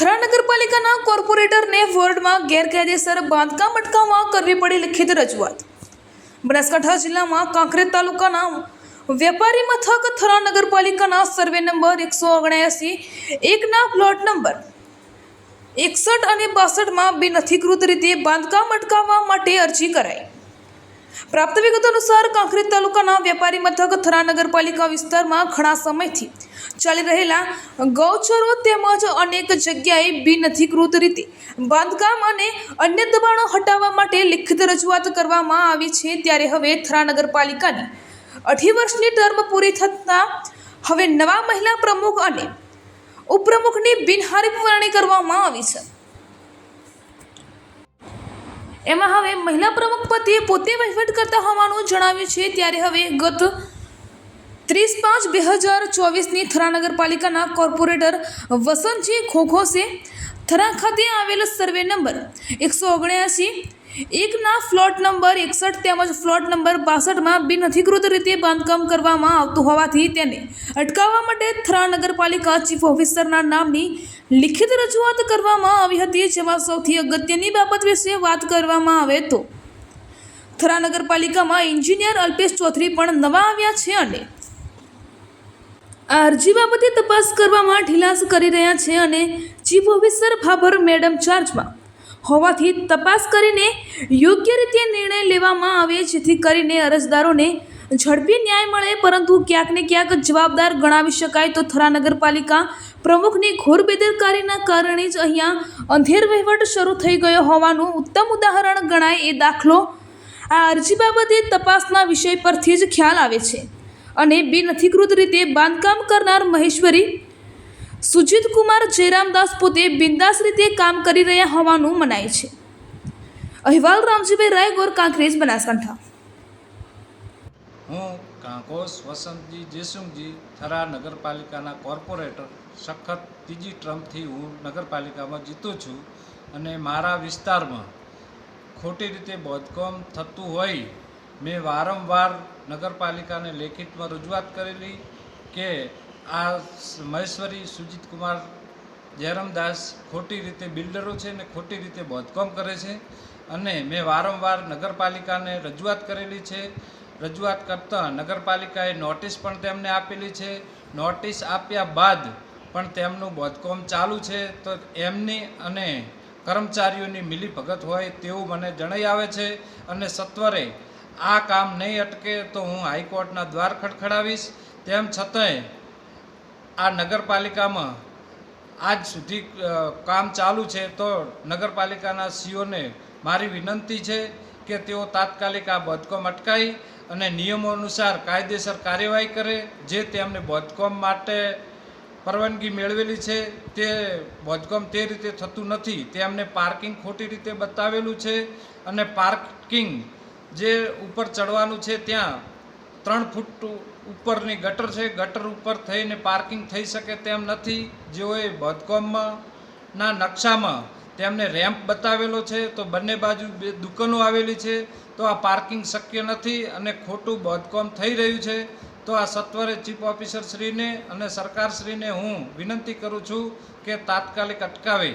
થરા નગરપાલિકાના કોર્પોરેટરને વોર્ડમાં ગેરકાયદેસર બાંધકામ અટકાવવા કરવી પડી લિખિત રજૂઆત. બનાસકાંઠા જિલ્લામાં કાંકરેજ તાલુકાના વેપારી મથક થરા નગરપાલિકાના સર્વે નંબર એકસો ઓગણએંસી એકના પ્લોટ નંબર એકસઠ અને બાસઠમાં બિનઅધિકૃત રીતે બાંધકામ અટકાવવા માટે અરજી કરાઈ. પ્રાપ્ત વિગત અનુસાર કાંકરેજ તાલુકાના વેપારી મથક થરા નગરપાલિકા વિસ્તારમાં ઘણા સમયથી ચાલી રહેલા ગૌચરો તેમજ અનેક જગ્યાએ બિનઅધિકૃત રીતે બાંધકામ અને અન્ય દબાણો હટાવવા માટે લિખિત રજૂઆત કરવામાં આવી છે. ત્યારે હવે થરા નગરપાલિકાની અઢી વર્ષની ટર્મ પૂરી થતાં હવે નવા મહિલા પ્રમુખ અને ઉપપ્રમુખની બિનહારી વરણી કરવામાં આવી છે. એમાં હવે મહિલા પ્રમુખ પતિએ પોતે વહીવટ કરતા હોવાનું જણાવ્યું છે. ત્યારે હવે ગત ત્રીસ પાંચ બે હજાર ચોવીસની થરા નગરપાલિકાના કોર્પોરેટર વસંતજી ખોખોસે થરા ખાતે આવેલ સર્વે નંબર એકસો ઓગણ્યાસી, એકના ફ્લોટ નંબર એકસઠ તેમજ ફ્લોટ નંબર બાસઠમાં બિનઅધિકૃત રીતે બાંધકામ કરવામાં આવતું હોવાથી તેને અટકાવવા માટે થરા નગરપાલિકા ચીફ ઓફિસરના નામની લિખિત રજૂઆત કરવામાં આવી હતી, જેમાં સૌથી અગત્યની બાબત વિશે વાત કરવામાં આવે તો થરા નગરપાલિકામાં એન્જિનિયર અલ્પેશ ચૌધરી પણ નવા આવ્યા છે અને આ અરજી બાબતે તપાસ કરવામાં ઢીલાસ કરી રહ્યા છે અને ચીફ ઓફિસર ભાભર મેડમ ચાર્જમાં. હોવાથી તપાસ કરીને યોગ્ય રીતે નિર્ણય લેવામાં આવે જેથી કરીને અરજદારોને ઝડપી ન્યાય મળે, પરંતુ ક્યાંક ને ક્યાંક જવાબદાર ગણાવી શકાય તો થરા નગરપાલિકા પ્રમુખની ઘોર બેદરકારીના કારણે જ અહીંયા અંધેર વહીવટ શરૂ થઈ ગયો હોવાનું ઉત્તમ ઉદાહરણ ગણાય એ દાખલો આ અરજી બાબતે તપાસના વિષય પરથી જ ખ્યાલ આવે છે. અને બિનઅધિકૃત રીતે બાંધકામ કરનાર મહેશ્વરી, સુજીત કુમાર જયરામદાસ પોતે બિંદાસ રીતે કામ કરી રહ્યા હોવાનું મનાય છે. અહેવાલ રામજીભાઈ રાયગોર કાંકરેજ, બનાસકાંઠા. હું કાંકોસ વસંતજી જેસુમજી થરા નગરપાલિકાના કોર્પોરેટર, સખત ત્રીજી ટ્રમ્પથી હું નગરપાલિકામાં જીતું છું અને મારા વિસ્તારમાં ખોટી રીતે બાંધકામ થતું હોય મેં વારંવાર નગરપાલિકાને લેખિતમાં રજૂઆત કરેલી કે આ મહેશ્વરી સુજીત કુમાર જયરામદાસ ખોટી રીતે બિલ્ડરો છે ને ખોટી રીતે બાંધકામ કરે છે અને મેં વારંવાર નગરપાલિકાને રજૂઆત કરેલી છે. રજૂઆત કરતાં નગરપાલિકાએ નોટિસ પણ તેમને આપેલી છે. નોટિસ આપ્યા બાદ પણ તેમનું બાંધકામ ચાલુ છે તો એમની અને કર્મચારીઓની મિલીભગત હોય તેવું મને જણાઈ આવે છે અને સત્વરે આ કામ નહીં અટકે તો હું હાઈકોર્ટના દ્વાર ખડખડાવીશ. તેમ છતાંય આ નગરપાલિકામાં આજ સુધી કામ ચાલુ છે તો નગરપાલિકાના સીઓને મારી વિનંતી છે કે તેઓ તાત્કાલિક આ બધકોમ અટકાવી અને નિયમો અનુસાર કાયદેસર કાર્યવાહી કરે જે તેમને બધકોમ માટે પરવાનગી મેળવેલી છે. તે બધકોમ તે રીતે થતું નથી. તેમને પાર્કિંગ ખોટી રીતે બતાવેલું છે અને પાર્કિંગ જે ઉપર ચડવાનું છે ત્યાં ત્રણ ફૂટ ઉપરની ગટર છે. ગટર ઉપર થઈને પાર્કિંગ થઈ શકે તેમ નથી. જેઓએ બાંધકામમાં ના નકશામાં તેમને રેમ્પ બતાવેલો છે, તો બંને બાજુ બે દુકાનો આવેલી છે, તો આ પાર્કિંગ શક્ય નથી અને ખોટું બાંધકામ થઈ રહ્યું છે. તો આ સત્વરે ચીફ ઓફિસર શ્રીને અને સરકારશ્રીને હું વિનંતી કરું છું કે તાત્કાલિક અટકાવે.